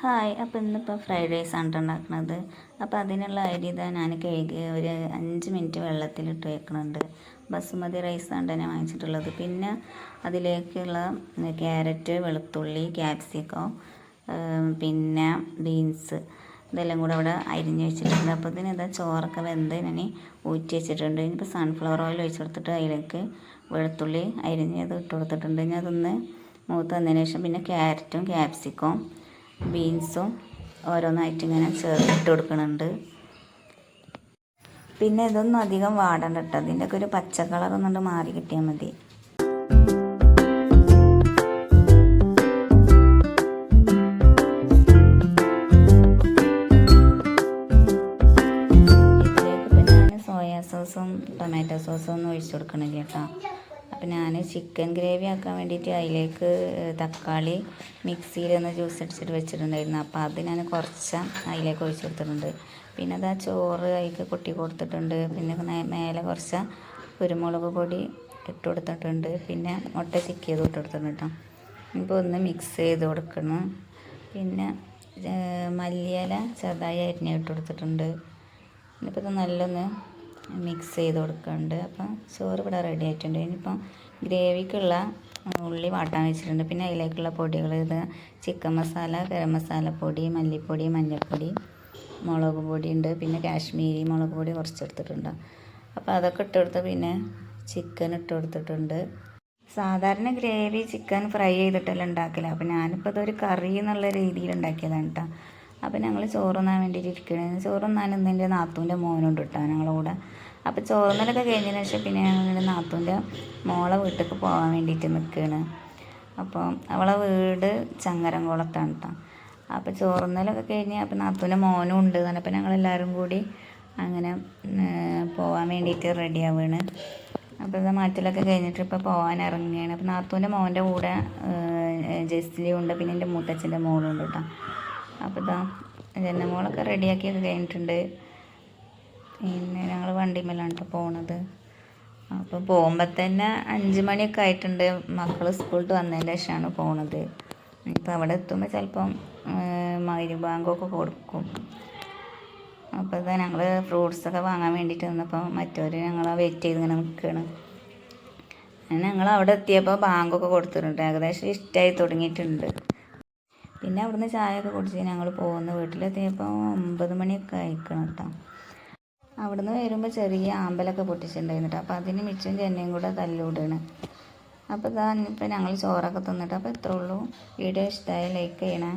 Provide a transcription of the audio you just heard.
Hi അപ്പോൾ ഇന്നിപ്പോൾ fried rice ആണ് ഉണ്ടാക്കുന്നത്. അപ്പോൾ അതിനുള്ള അരി ഇതാ ഞാൻ കഴുകി ഒരു അഞ്ച് മിനിറ്റ് വെള്ളത്തിലിട്ട് വെക്കുന്നുണ്ട് ബസുമതി റൈസ് ആണ് ഞാൻ വാങ്ങിച്ചിട്ടുള്ളത്. പിന്നെ അതിലേക്കുള്ള ക്യാരറ്റ് വെളുത്തുള്ളി ക്യാപ്സിക്കോ പിന്നെ ബീൻസ് ഇതെല്ലാം കൂടെ അവിടെ അരിഞ്ഞ് വെച്ചിട്ടുണ്ട്. അപ്പോൾ ഇതിന് ഇതാ ചോറൊക്കെ വെന്ത് ഞാൻ ഊറ്റി വെച്ചിട്ടുണ്ട്. ഇനിയിപ്പോൾ സൺഫ്ലവർ ഓയിൽ ഒഴിച്ച് കൊടുത്തിട്ട് അതിലേക്ക് വെളുത്തുള്ളി അരിഞ്ഞത് ഇട്ട് കൊടുത്തിട്ടുണ്ട്. ഇനി അതൊന്ന് മൂത്ത് വന്നതിന് ശേഷം പിന്നെ ക്യാരറ്റും ക്യാപ്സിക്കവും ബീൻസും ഓരോന്നായിട്ട് ഇങ്ങനെ ചേർത്തിട്ട് കൊടുക്കുന്നുണ്ട് പിന്നെ ഇതൊന്നും അധികം വാടണ്ട കേട്ടോ അതിന്റെ ഒക്കെ ഒരു പച്ച കളർ ഒന്നുകൊണ്ട് മാറി കിട്ടിയാൽ മതി. സോയാ സോസും ടൊമാറ്റോ സോസും ഒന്നും ഒഴിച്ചു കൊടുക്കണില്ല കേട്ടോ. അപ്പം ഞാൻ ചിക്കൻ ഗ്രേവി ആക്കാൻ വേണ്ടിയിട്ട് അതിലേക്ക് തക്കാളി മിക്സിയിലൊന്ന് ജ്യൂസ് അടിച്ചിട്ട് വെച്ചിട്ടുണ്ടായിരുന്നു. അപ്പോൾ അത് ഞാൻ കുറച്ച് അതിലേക്ക് ഒഴിച്ചു കൊടുത്തിട്ടുണ്ട്. പിന്നെ അത് ആ ചോറ് അതിലേക്ക് കൊട്ടി കൊടുത്തിട്ടുണ്ട്. പിന്നെ മേലെ കുറച്ച് കുരുമുളക് പൊടി ഇട്ട് കൊടുത്തിട്ടുണ്ട്. പിന്നെ മുട്ട ചിക്കിയത് ഇട്ട് കൊടുത്തിട്ടുണ്ട് കേട്ടോ ഇപ്പോൾ ഒന്ന് മിക്സ് ചെയ്ത് കൊടുക്കണം. പിന്നെ മല്ലിയില ചെറുതായി അരിഞ്ഞ് ഇട്ട് കൊടുത്തിട്ടുണ്ട്. ഇനിയിപ്പോൾ ഇത് നല്ലൊന്ന് മിക്സ് ചെയ്ത് കൊടുക്കുന്നുണ്ട് അപ്പം ചോറ് ഇവിടെ റെഡി ആയിട്ടുണ്ട്. ഇനിയിപ്പം ഗ്രേവിക്കുള്ള ഉള്ളി വാട്ടാൻ വെച്ചിട്ടുണ്ട്. പിന്നെ അതിലേക്കുള്ള പൊടികൾ ഇത് ചിക്കൻ മസാല ഗരം മസാല പൊടി മല്ലിപ്പൊടി മഞ്ഞൾപ്പൊടി മുളക് പൊടി ഉണ്ട്. പിന്നെ കാശ്മീരി മുളക് പൊടി കുറച്ചെടുത്തിട്ടുണ്ട് അപ്പോൾ അതൊക്കെ ഇട്ട് കൊടുത്ത് പിന്നെ ചിക്കൻ ഇട്ട് കൊടുത്തിട്ടുണ്ട്. സാധാരണ ഗ്രേവി ചിക്കൻ ഫ്രൈ ചെയ്തിട്ടല്ല ഉണ്ടാക്കില്ല അപ്പോൾ ഞാനിപ്പോൾ ഇതൊരു കറി എന്നുള്ള രീതിയിൽ ഉണ്ടാക്കിയതാണ് കേട്ടോ അപ്പോൾ ഞങ്ങൾ ചോറുണ്ണാൻ വേണ്ടിയിട്ട് ഇരിക്കണേ. ചോറുണ്ണാൻ ഇന്നെന്റെ നാത്തൂന്റെ മോനുണ്ട് കേട്ടോ ഞങ്ങളുടെ കൂടെ. അപ്പോൾ ചോറുന്നലൊക്കെ കഴിഞ്ഞതിന് ശേഷം പിന്നെ ഞങ്ങളുടെ നാത്തൂന്റെ മോളെ വീട്ടിലേക്ക് പോകാൻ വേണ്ടിയിട്ട് നിൽക്കുകയാണ് അപ്പോൾ അവളെ വീട് ചങ്ങരംകുളത്താണ് കേട്ടോ അപ്പോൾ ചോറുന്നലൊക്കെ കഴിഞ്ഞ് അപ്പം നാത്തൂന്റെ മോനും ഉണ്ട് അപ്പോൾ ഞങ്ങളെല്ലാവരും കൂടി അങ്ങനെ പോകാൻ വേണ്ടിയിട്ട് റെഡി ആവുകയാണ് അപ്പോൾ ഇത് മാറ്റലൊക്കെ കഴിഞ്ഞിട്ട് ഇപ്പോൾ പോകാൻ ഇറങ്ങുകയാണ് അപ്പോൾ നാത്തൂന്റെ മോന്റെ കൂടെ ജസ്ലി ഉണ്ട്. പിന്നെ എന്റെ മൂത്തച്ഛന്റെ മോളും ഉണ്ട് കേട്ടോ അപ്പോൾ ഇതാ ജന്ന മോളൊക്കെ റെഡിയാക്കിയൊക്കെ കഴിഞ്ഞിട്ടുണ്ട്. പിന്നെ ഞങ്ങൾ വണ്ടിമേലാണ് കേട്ടോ പോണത്. അപ്പോൾ പോകുമ്പോൾ തന്നെ അഞ്ച് മണിയൊക്കെ ആയിട്ടുണ്ട്. മക്കൾ സ്കൂളിൽ വന്നതിന്റെ ശേഷമാണ് പോണത്. ഇപ്പോൾ അവിടെ എത്തുമ്പോൾ ചിലപ്പം മൈരി ബാങ്കൊക്കെ കൊടുക്കും. അപ്പോൾ ഇതാ ഞങ്ങൾ ഫ്രൂട്ട്സൊക്കെ വാങ്ങാൻ വേണ്ടിയിട്ട് നിന്നപ്പോൾ മറ്റവർ ഞങ്ങളെ വെയിറ്റ് ചെയ്ത് ഇങ്ങനെ നിൽക്കുകയാണ് ഞങ്ങൾ അവിടെ എത്തിയപ്പോൾ ബാങ്കൊക്കെ കൊടുത്തിട്ടുണ്ട്. ഏകദേശം ഇഷ്ടമായി തുടങ്ങിയിട്ടുണ്ട്. പിന്നെ അവിടുന്ന് ചായയൊക്കെ കുടിച്ച് ഞങ്ങൾ പോകുന്ന. വീട്ടിലെത്തിയപ്പോൾ ഒമ്പത് മണിയൊക്കെ ആയിക്കണം കേട്ടോ അവിടുന്ന് വരുമ്പോൾ ചെറിയ ആമ്പലൊക്കെ പൊട്ടിച്ചിട്ടുണ്ടായിരുന്നു അപ്പോൾ അതിന് മിച്ചും ചെന്നൈയും കൂടെ തല്ലൂടാണ് അപ്പോൾ ഇതാ ഇപ്പം ഞങ്ങൾ ചോറൊക്കെ തിന്നിട്ട് അപ്പോൾ ഇത്രേ ഉള്ളൂ വീഡിയോ ഇഷ്ടമായ ലൈക്ക് ചെയ്യണേ.